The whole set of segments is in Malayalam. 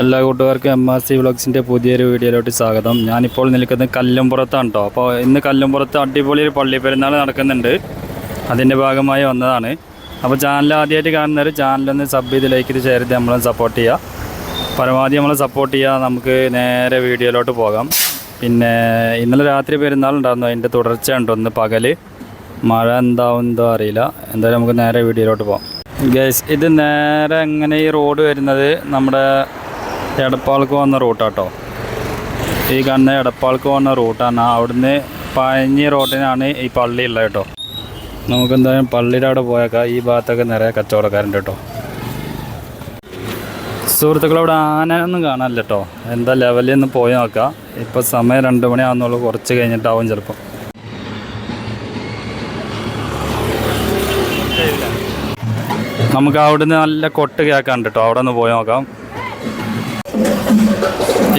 എല്ലാ കൂട്ടുകാർക്കും എം ആർ സി വ്ളോഗ്സിന്റെ പുതിയൊരു വീഡിയോയിലോട്ട് സ്വാഗതം. ഞാനിപ്പോൾ നിൽക്കുന്നത് കല്ലുംപുറത്താണ് കേട്ടോ അപ്പോൾ ഇന്ന് കല്ലുംപുറത്ത് അടിപൊളി ഒരു പള്ളി പെരുന്നാൾ നടക്കുന്നുണ്ട്. അതിന്റെ ഭാഗമായി വന്നതാണ്. അപ്പോൾ ചാനൽ ആദ്യമായിട്ട് കാണുന്നവർ ചാനലൊന്ന് സബ് ചെയ്ത് ലൈക്ക് ചെയ്ത് ഷെയർ ചെയ്ത് നമ്മളെ സപ്പോർട്ട് ചെയ്യുക പരമാവധി നമ്മളെ സപ്പോർട്ട് ചെയ്യുക നമുക്ക് നേരെ വീഡിയോയിലോട്ട് പോകാം. പിന്നെ ഇന്നലെ രാത്രി പെരുന്നാൾ ഉണ്ടായിരുന്നു. അതിന്റെ തുടർച്ച ഉണ്ടോ ഒന്ന് പകൽ മഴ എന്താവും എന്തോ അറിയില്ല. എന്തായാലും നമുക്ക് നേരെ വീഡിയോയിലോട്ട് പോകാം. ഗൈസ് ഇത് നേരെ എങ്ങനെ ഈ റോഡ് വരുന്നത്? നമ്മുടെ എടപ്പാൾക്ക് വന്ന റൂട്ടാട്ടോ. ഈ കാണുന്ന എടപ്പാൾക്ക് വന്ന റൂട്ടാണ്. അവിടുന്ന് പഴഞ്ഞി റോഡിനാണ് ഈ പള്ളി ഉള്ളത് കേട്ടോ. നമുക്ക് എന്തായാലും പള്ളിയുടെ അവിടെ പോയേക്കാം. ഈ ഭാഗത്തൊക്കെ നിറയെ കച്ചവടക്കാരുണ്ട് കേട്ടോ. സുഹൃത്തുക്കളവിടെ ആനയൊന്നും കാണാനില്ല കേട്ടോ. എന്താ ലെവലിൽ നിന്ന് പോയി നോക്കാം. ഇപ്പോൾ സമയം രണ്ട് മണിയാകുന്നുള്ളൂ കുറച്ച് കഴിഞ്ഞിട്ടാവും ചിലപ്പോൾ നമുക്ക് അവിടുന്ന് നല്ല കൊട്ട് കേൾക്കാണ്ട് കേട്ടോ. അവിടെ നിന്ന് പോയി നോക്കാം.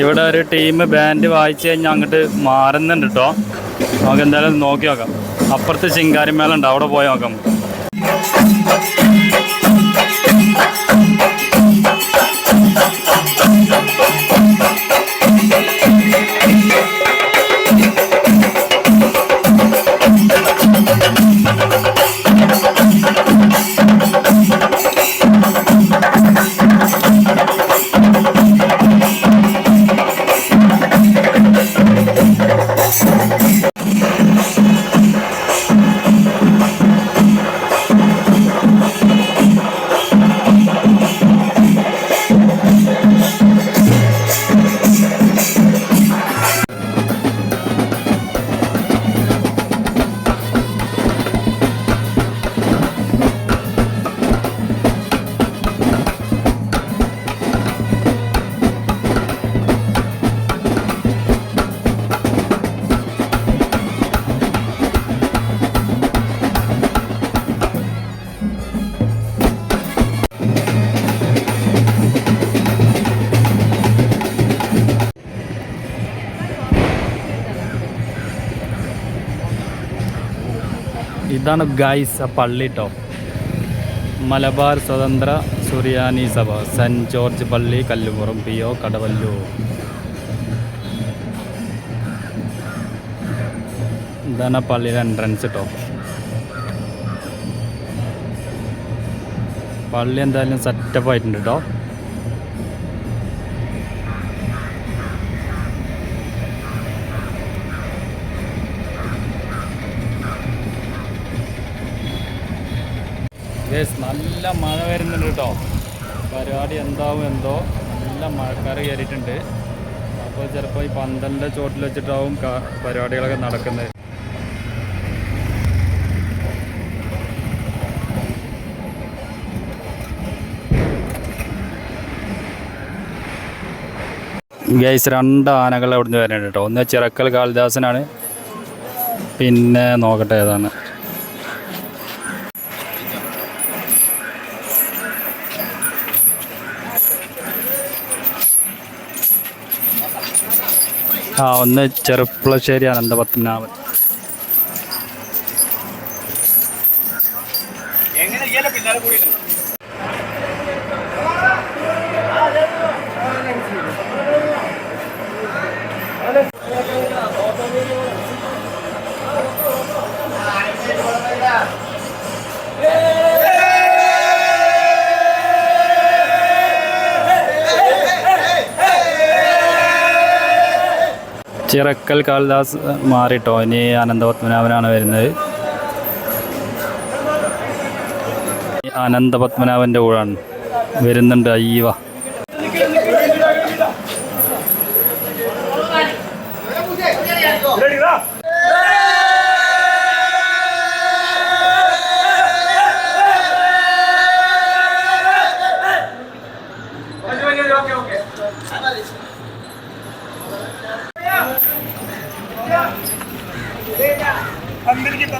ഇവിടെ ഒരു ടീം ബാൻഡ് വായിച്ചു കഴിഞ്ഞാൽ അങ്ങോട്ട് മാറുന്നുണ്ട് കേട്ടോ നമുക്ക് എന്തായാലും നോക്കി നോക്കാം. അപ്പുറത്ത് ചിങ്കാരിമേള ഉണ്ട്. അവിടെ പോയി നോക്കാം. ഇതാണ് ഗായ്സ് ആ പള്ളി കേട്ടോ മലബാർ സ്വതന്ത്ര സുറിയാനി സഭ സെന്റ് ജോർജ് പള്ളി കല്ലുപുറം പി ഒ കടവല്ലൂർ. ഇതാണ് ആ പള്ളിയുടെ എൻട്രൻസ് കേട്ടോ പള്ളി എന്തായാലും സെറ്റപ്പ് ആയിട്ടുണ്ട് കേട്ടോ യെസ് നല്ല മഴ വരുന്നുണ്ട് കേട്ടോ. പരിപാടി എന്താവും എന്തോ നല്ല മഴക്കാർ കയറിയിട്ടുണ്ട്. അപ്പോൾ ചിലപ്പോൾ ഈ പന്തലിന്റെ ചോട്ടിൽ വെച്ചിട്ടാവും പരിപാടികളൊക്കെ നടക്കുന്നത്. ഗൈസ് രണ്ട് ആനകൾ അവിടുന്ന് വരുന്നുണ്ട് കേട്ടോ. ഒന്ന് ചിറക്കൽ കാളിദാസനാണ്. പിന്നെ നോക്കട്ടെ ഏതാണ്. ആ ഒന്ന് ചെറുപ്പളശ്ശേരി അനന്തപത്മനാഭൻ. ചിറക്കൽ കാളിദാസ് മാറിട്ടോ. ഇനി അനന്തപത്മനാഭനാണ് വരുന്നത്. അനന്തപത്മനാഭന്റെ കൂടാണ് വരുന്നുണ്ട് അയ്യവ. I'm gonna get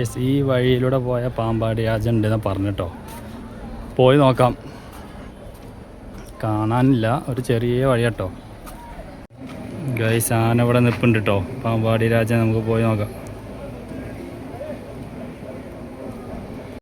ഗേസ് ഈ വഴിയിലൂടെ പോയ പാമ്പാടി രാജ ഉണ്ടെന്ന് പറഞ്ഞിട്ടോ പോയി നോക്കാം. കാണാനില്ല. ഒരു ചെറിയ വഴി കേട്ടോ ഗൈസ് ആന ഇവിടെ നിൽപ്പുണ്ട് കേട്ടോ പാമ്പാടി രാജ നമുക്ക് പോയി നോക്കാം.